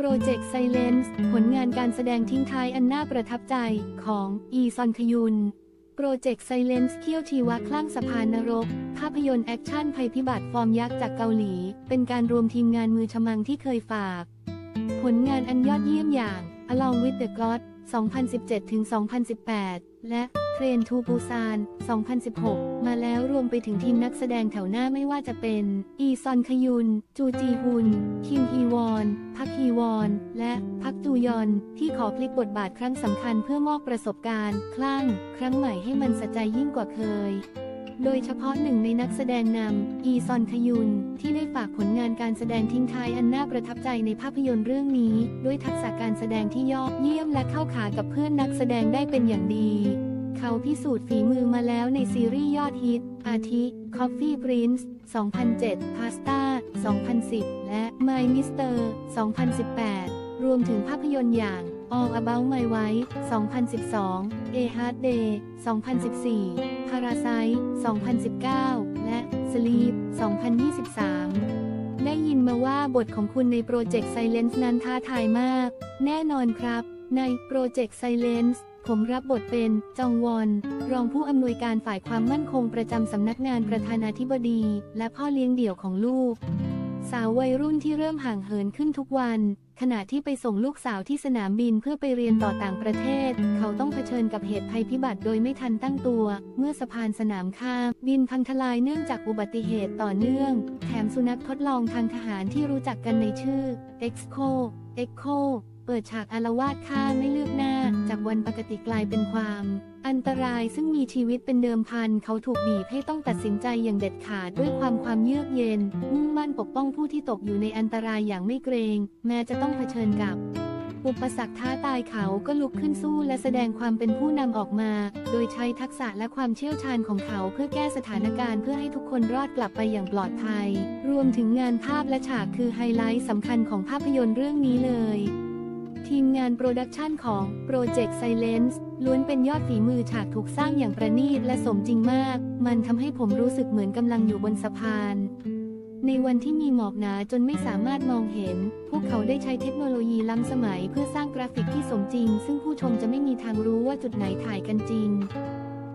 โปรเจกต์ไซเลนส์ผลงานการแสดงทิ้งท้ายอันน่าประทับใจของ อีซอนคยุน โปรเจกต์ไซเลนส์เคี่ยวชีวะคลั่งสะพานนรก ภาพยนตร์แอคชั่นภัยพิบัติฟอร์มยักษ์จากเกาหลี เป็นการรวมทีมงานมือฉมังที่เคยฝาก ผลงานอันยอดเยี่ยมอย่าง Along with the God 2017-2018 และ Train to Busan 2016 มาแล้วรวมไปถึงทีมนักแสดงแถวหน้าไม่ว่าจะเป็น อีซอนคยุน จูจีฮุน คิมฮีวอน พักฮีวอน และพักจูยอน ที่ขอพลิกบทบาทครั้งสำคัญเพื่อมอบประสบการณ์ คลั่ง ครั้งใหม่ให้มันสะใจยิ่งกว่าเคยโดยเฉพาะหนึ่งในนักแสดงนำ อีซอนคยุน ที่ได้ฝากผลงานการแสดงทิ้งท้ายอันน่าประทับใจในภาพยนตร์เรื่องนี้ ด้วยทักษะการแสดงที่ยอดเยี่ยมและเข้าขากับเพื่อนนักแสดงได้เป็นอย่างดี เขาพิสูจน์ฝีมือมาแล้วในซีรีส์ยอดฮิต อาทิ Coffee Prince 2007 Pasta 2010 และ My Mister 2018 รวมถึงภาพยนตร์อย่าง All About My Wife 2012 A Hard Day 2014 Parasite 2019 และ Sleep 2023ได้ยินมาว่าบทของคุณในโปรเจกต์ Silence นั้นท้าทายมาก แน่นอนครับ ในโปรเจกต์ Silence ผมรับบทเป็นจองวอน รองผู้อำนวยการฝ่ายความมั่นคงประจำสำนักงานประธานาธิบดี และพ่อเลี้ยงเดี่ยวของลูก สาววัยรุ่นที่เริ่มห่างเหินขึ้นทุกวัน ขณะที่ไปส่งลูกสาวที่สนามบินเพื่อไปเรียนต่อต่างประเทศ เขาต้องเผชิญกับเหตุภัยพิบัติโดยไม่ทันตั้งตัว เมื่อสะพานสนามข้ามบินพังทลายเนื่องจากอุบัติเหตุต่อเนื่อง แถมสุนัขทดลองทางทหารที่รู้จักกันในชื่อ Exco Echo เปิดฉากอารวาสฆ่าไม่เลือกหน้า จากวันปกติกลายเป็นความ อันตรายซึ่งมีชีวิตเป็นเดิมพัน เขาถูกบีบให้ต้องตัดสินใจอย่างเด็ดขาดด้วยความความเยือกเย็น มุ่งมั่นปกป้องผู้ที่ตกอยู่ในอันตรายอย่างไม่เกรง แม้จะต้องเผชิญกับอุปสรรคท้าตายเขาก็ลุกขึ้นสู้และแสดงความเป็นผู้นำออกมา โดยใช้ทักษะและความเชี่ยวชาญของเขาเพื่อแก้สถานการณ์เพื่อให้ทุกคนรอดกลับไปอย่างปลอดภัย รวมถึงงานภาพและฉากคือไฮไลท์สำคัญของภาพยนตร์เรื่องนี้เลย ทีมงานโปรดักชันของ Project Silence ล้วนเป็นยอดฝีมือฉากถูกสร้างอย่างประณีตและสมจริงมาก มันทำให้ผมรู้สึกเหมือนกำลังอยู่บนสะพาน ในวันที่มีหมอกหนาจนไม่สามารถมองเห็น พวกเขาได้ใช้เทคโนโลยีล้ำสมัยเพื่อสร้างกราฟิกที่สมจริง ซึ่งผู้ชมจะไม่มีทางรู้ว่าจุดไหนถ่ายกันจริง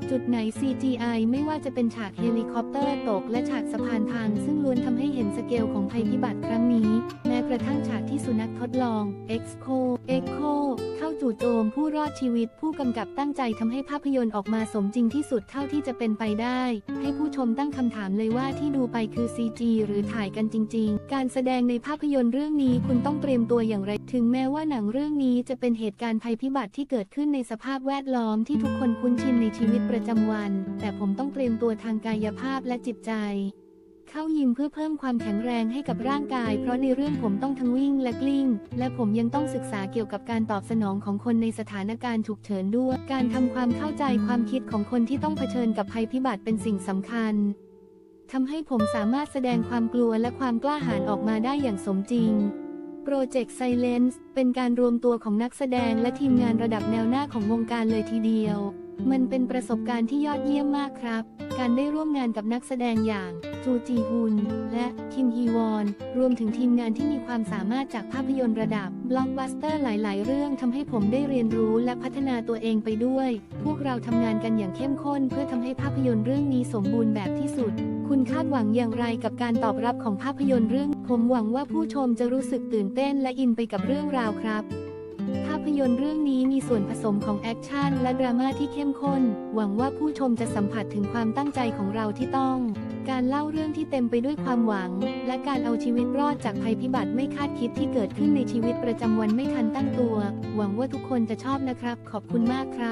จุดไหน CGI ไม่ว่าจะเป็นฉากเฮลิคอปเตอร์ตกและฉากสะพานพังซึ่งล้วนทำให้เห็นสเกลของภัยพิบัติครั้ง ระทั่งฉากที่สุนัขทดลอง Exco Echo เข้าจู่โจมผู้รอดชีวิต ผู้กำกับตั้งใจทำให้ภาพยนตร์ออกมาสมจริงที่สุดเท่าที่จะเป็นไปได้ ให้ผู้ชมตั้งคำถามเลยว่าที่ดูไปคือ CG หรือถ่ายกันจริง ๆ การแสดงในภาพยนตร์เรื่องนี้คุณต้องเตรียมตัวอย่างไร ถึงแม้ว่าหนังเรื่องนี้จะเป็นเหตุการณ์ภัยพิบัติที่เกิดขึ้นในสภาพแวดล้อมที่ทุกคนคุ้นชินในชีวิตประจำวัน แต่ผมต้องเตรียมตัวทางกายภาพและจิตใจ เข้ายิมเพื่อเพิ่มความแข็งแรงให้กับร่างกาย เพราะในเรื่องผมต้องทั้งวิ่งและกลิ้ง และผมยังต้องศึกษาเกี่ยวกับการตอบสนองของคนในสถานการณ์ฉุกเฉินด้วย การทำความเข้าใจความคิดของคนที่ต้องเผชิญกับภัยพิบัติเป็นสิ่งสำคัญทำให้ผมสามารถแสดงความกลัวและความกล้าหาญออกมาได้อย่างสมจริงโปรเจกต์ Silence เป็นการรวมตัวของนักแสดงและทีมงานระดับแนวหน้าของวงการเลยทีเดียว มันเป็นประสบการณ์ที่ยอดเยี่ยมมากครับ การได้ร่วมงานกับนักแสดงอย่างจูจีฮุนและคิมฮีวอน รวมถึงทีมงานที่มีความสามารถจากภาพยนตร์ระดับบล็อกบัสเตอร์หลาย ๆ เรื่องทำให้ผมได้เรียนรู้และพัฒนาตัวเองไปด้วย พวกเราทำงานกันอย่างเข้มข้น เพื่อทำให้ภาพยนตร์เรื่องนี้สมบูรณ์แบบที่สุด คุณคาดหวังอย่างไรกับการตอบรับของภาพยนตร์เรื่อง ผมหวังว่าผู้ชมจะรู้สึกตื่นเต้นและอินไปกับเรื่องราวครับ พยนตร์เรื่องนี้มีส่วนผสมของแอคชั่นและดราม่าที่เข้มข้น หวังว่าผู้ชมจะสัมผัสถึงความตั้งใจของเราที่ต้อง การเล่าเรื่องที่เต็มไปด้วยความหวัง และการเอาชีวิตรอดจากภัยพิบัติไม่คาดคิดที่เกิดขึ้นในชีวิตประจำวันไม่ทันตั้งตัว หวังว่าทุกคนจะชอบนะครับ ขอบคุณมากครับ